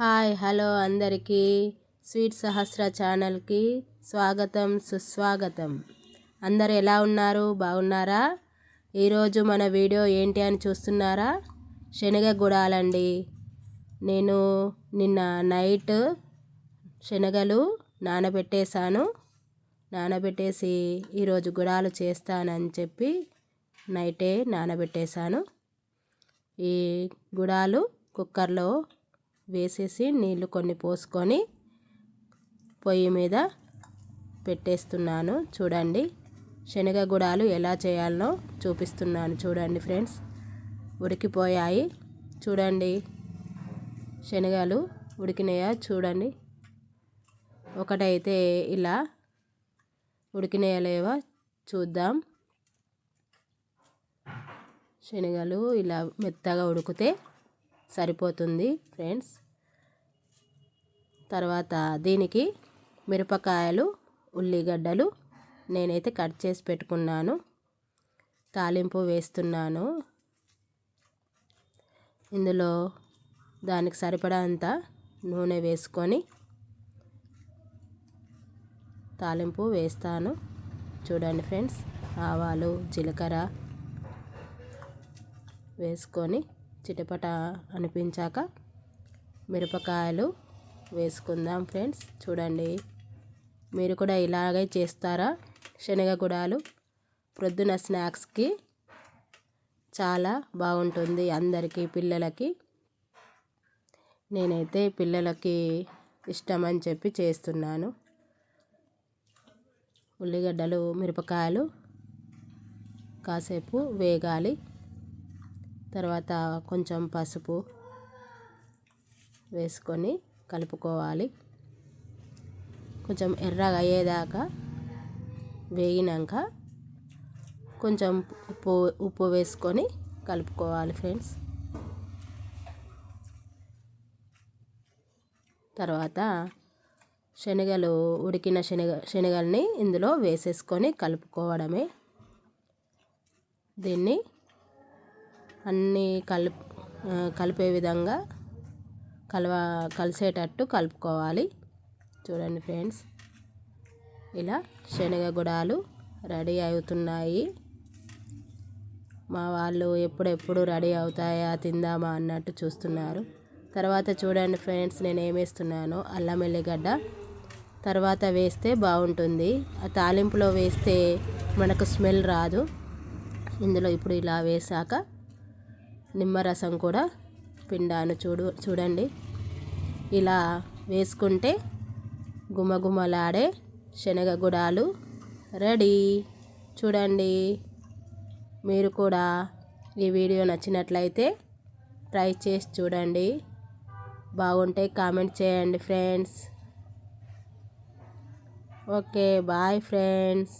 Hi hello అందరికీ. Sweet Sahasra ఛానల్కి స్వాగతం సుస్వాగతం. అందరు ఎలా ఉన్నారు? బాగున్నారా? ఈరోజు మన వీడియో ఏంటి అని చూస్తున్నారా? శనగ గుడాలండి నేను నిన్న నైట్ శనగలు నానబెట్టేశాను. నానబెట్టేసి ఈరోజు గుడాలు చేస్తానని చెప్పి నైటే నానబెట్టేశాను. ఈ గుడాలు కుక్కర్లో వేసేసి నీళ్ళు కొన్ని పోసుకొని పొయ్యి మీద పెట్టేస్తున్నాను. చూడండి శనగ గుడాలు ఎలా చేయాలనో చూపిస్తున్నాను చూడండి ఫ్రెండ్స్. ఉడికిపోయాయి. చూడండి శనగలు ఉడికినాయా చూడండి. ఒకటైతే ఇలా ఉడికినాయలేవా చూద్దాం. శనగలు ఇలా మెత్తగా ఉడికితే సరిపోతుంది ఫ్రెండ్స్. తర్వాత దీనికి మిరపకాయలు ఉల్లిగడ్డలు నేనైతే కట్ చేసి పెట్టుకున్నాను. తాలింపు వేస్తున్నాను. ఇందులో దానికి సరిపడా అంత నూనె వేసుకొని తాలింపు వేస్తాను. చూడండి ఫ్రెండ్స్ ఆవాలు జీలకర్ర వేసుకొని చిటపట అనిపించాక మిరపకాయలు వేసుకుందాం ఫ్రెండ్స్. చూడండి. మీరు కూడా ఇలాగే చేస్తారా? శనగ గుడాలు ప్రొద్దున స్నాక్స్కి చాలా బాగుంటుంది అందరికీ పిల్లలకి. నేనైతే పిల్లలకి ఇష్టమని చెప్పి చేస్తున్నాను. ఉల్లిగడ్డలు మిరపకాయలు కాసేపు వేగాలి. తర్వాత కొంచెం పసుపు వేసుకొని కలుపుకోవాలి. కొంచెం ఎర్రగా అయ్యేదాకా వేగినాక కొంచెం ఉప్పు ఉప్పు వేసుకొని కలుపుకోవాలి ఫ్రెండ్స్. తర్వాత శనగలు ఉడికిన శనగ శనగల్ని ఇందులో వేసేసుకొని కలుపుకోవడమే. దీన్ని అన్నీ కలుపు కలిపే విధంగా కలవ కలిసేటట్టు కలుపుకోవాలి. చూడండి ఫ్రెండ్స్. ఇలా శనగ గుడాలు రెడీ అవుతున్నాయి. మా వాళ్ళు ఎప్పుడెప్పుడు రెడీ అవుతాయా తిందామా అన్నట్టు చూస్తున్నారు. తర్వాత చూడండి ఫ్రెండ్స్ నేను ఏమేస్తున్నానో అల్లం ఎల్లిగడ్డ. తర్వాత వేస్తే బాగుంటుంది. ఆ తాలింపులో వేస్తే మనకు స్మెల్ రాదు. ఇందులో ఇప్పుడు ఇలా వేసాక నిమ్మరసం కూడా పిండాను చూడు చూడండి. ఇలా వేసుకుంటే గుమగుమలాడే శనగ గుడాలు రెడీ. చూడండి. మీరు కూడా ఈ వీడియో నచ్చినట్లయితే ట్రై చేసి చూడండి. బాగుంటే కామెంట్ చేయండి ఫ్రెండ్స్. Okay bye friends.